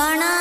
சிவனா